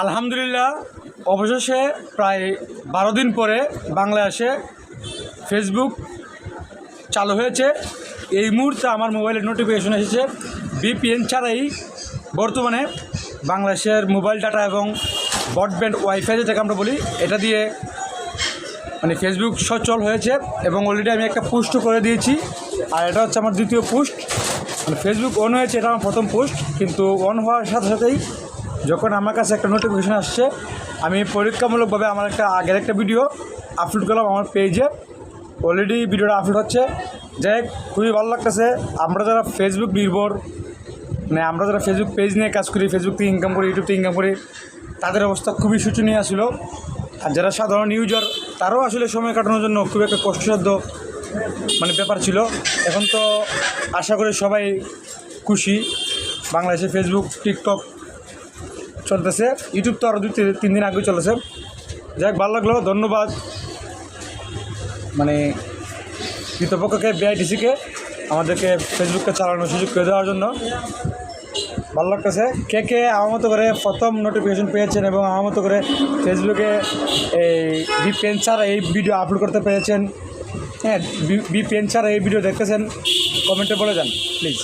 আলহামদুলিল্লাহ, অবশেষে প্রায় বারো দিন পরে বাংলাদেশে ফেসবুক চালু হয়েছে। এই মুহূর্তে আমার মোবাইলে নোটিফিকেশন এসেছে বিপিএন ছাড়াই বর্তমানে বাংলাদেশের মোবাইল ডাটা এবং ব্রডব্যান্ড ওয়াইফাই যেটাকে আমরা বলি, এটা দিয়ে মানে ফেসবুক সচল হয়েছে এবং অলরেডি আমি একটা পোস্টও করে দিয়েছি। আর এটা হচ্ছে আমার দ্বিতীয় পোস্ট মানে ফেসবুক অন হয়েছে, এটা আমার প্রথম পোস্ট কিন্তু অন হওয়ার সাথে সাথেই যখন আমার কাছে একটা নোটিফিকেশান আসছে আমি পরীক্ষামূলকভাবে আমার একটা আগের একটা ভিডিও আপলোড করলাম আমার পেজে অলরেডি ভিডিওটা আপলোড হচ্ছে। যাই হোক, খুবই ভালো লাগতেছে। আমরা যারা ফেসবুক নির্ভর মানে আমরা যারা ফেসবুক পেজ নিয়ে কাজ করি ফেসবুক থেকে ইনকাম করি ইউটিউব থেকে ইনকাম করি তাদের অবস্থা খুবই শোচনীয় ছিল। আর যারা সাধারণ ইউজার তারাও আসলে সময় কাটানোর জন্য খুব একটা কষ্টসাধ্য মানে ব্যাপার ছিল। এখন তো আশা করি সবাই খুশি। বাংলাদেশে ফেসবুক টিকটক চলতেছে। ইউটিউব তো আরও দুই তিন- দিন আগে চলেছে যাই হোক ভালো লাগল, ধন্যবাদ। মানে কৃতপক্ষকে বিআইটিসিকে আমাদেরকে ফেসবুককে চালানোর সুযোগ করে দেওয়ার জন্য। ভালো লাগতেছে। কে কে আমার মতো করে প্রথম নোটিফিকেশন পেয়েছেন এবং আমার মতো করে ফেসবুকে এই বিপিএন ছাড়া এই ভিডিও আপলোড করতে পেরেছেন হ্যাঁ বিপিএন ছাড়া এই ভিডিও দেখতেছেন কমেন্টে বলে যান প্লিজ